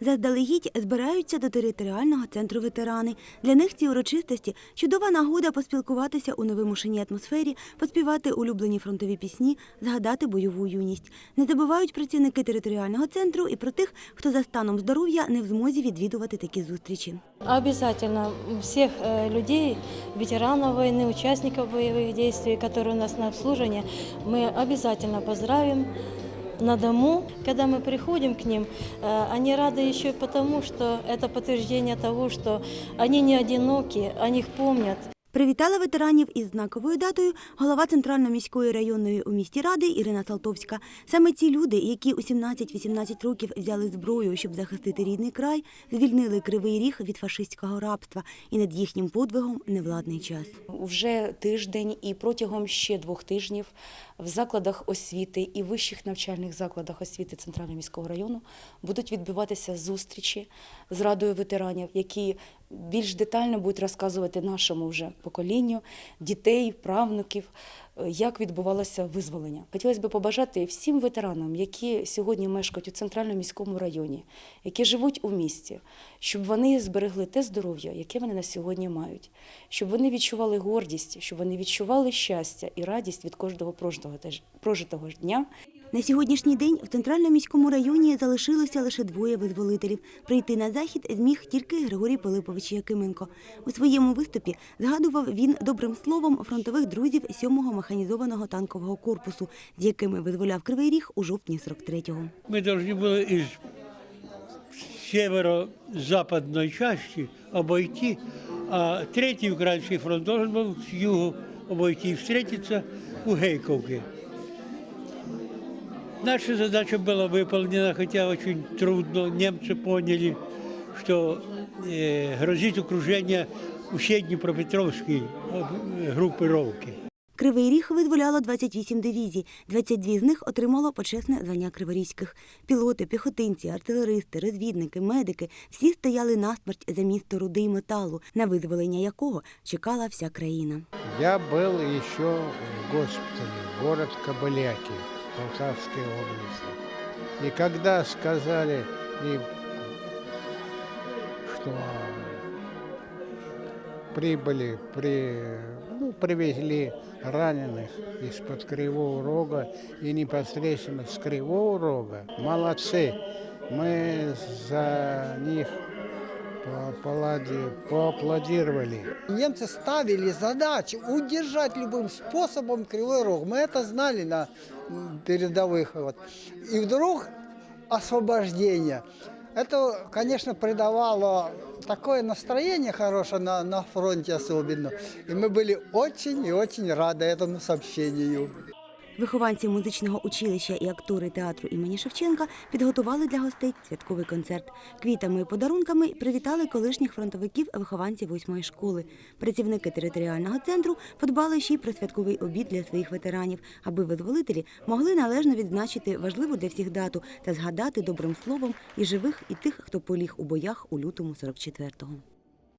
Заздалегідь збираються до територіального центру ветерани. Для них ці урочистості чудова нагода поспілкуватися у невимушеній атмосфері, поспівати улюблені фронтові пісні, згадати бойову юність. Не забувають працівники територіального центру і про тих, хто за станом здоров'я не в змозі відвідувати такі зустрічі. Обязательно всех э, людей, ветеранов войны, участников боевых действий, которые у нас на обслуживании, мы обязательно поздравим на дому. Когда мы приходим к ним, э, они рады еще и потому, что это подтверждение того, что они не одиноки, о них помнят. Привітала ветеранів із знаковою датою голова Центральної міської районної у місті ради Ірина Салтовська. Саме ці люди, які у 17-18 років взяли зброю, щоб захистити рідний край, звільнили кривий ріг від фашистського рабства, і над їхнім подвигом невладний час. Вже тиждень і протягом ще двох тижнів в закладах освіти і вищих навчальних закладах освіти Центрального міського району будуть відбуватися зустрічі з радою ветеранів, які більш детально будуть розказувати нашому вже поколінню дітей, правнуків, е, як відбувалося визволення. Хотілося б побажати всім ветеранам, які сьогодні мешкають у центральному міському районі, які живуть у місті, щоб вони зберегли те здоров'я, яке вони на сьогодні мають, щоб вони відчували гордість, щоб вони відчували щастя і радість від кожного прожитого дня. На сьогоднішній день в центральному міському районі залишилося лише двоє визволителів. Прийти на захід зміг тільки Григорій Пилипович Якименко. У своєму виступі згадував він добрим словом фронтових друзів 7-го механізованого танкового корпусу, з якими визволяв Кривий Ріг у жовтні 43-го. Мы должны были из северо-западной части обойти, а третий украинский фронт должен был с югу обойти и встретиться у Гейковки. Наша задача была выполнена, хотя очень трудно. Немцы поняли, что э, грозит окружение усей Днепропетровской э, группировки. Кривий Ріг визволяло 28 дивізій, 22 з них отримало почесне звання криворізьких. Пілоти, піхотинці, артилеристи, розвідники, медики всі стояли насмерть за місто руди й металу, на визволення якого чекала вся країна. Я был еще в госпитале, город Кобыляки, Полтавской области. И когда сказали, и, что прибыли, при, ну, привезли раненых из-под Кривого Рога и непосредственно с Кривого Рога, молодцы, мы за них поаплодировали. Немцы ставили задачу удержать любым способом Кривой Рог. Мы это знали на м, передовых. Вот. И вдруг освобождение. Это, конечно, придавало такое настроение хорошее на, на фронте особенно. И мы были очень и очень рады этому сообщению. Вихованці музичного училища і актори театру імені Шевченка підготували для гостей святковий концерт. Квітами і подарунками привітали колишніх фронтовиків вихованців восьмої школи. Працівники територіального центру подбали ще й про святковий обід для своїх ветеранів, аби визволителі могли належно відзначити важливу для всіх дату та згадати добрим словом і живих, і тих, хто поліг у боях у лютому 44-го.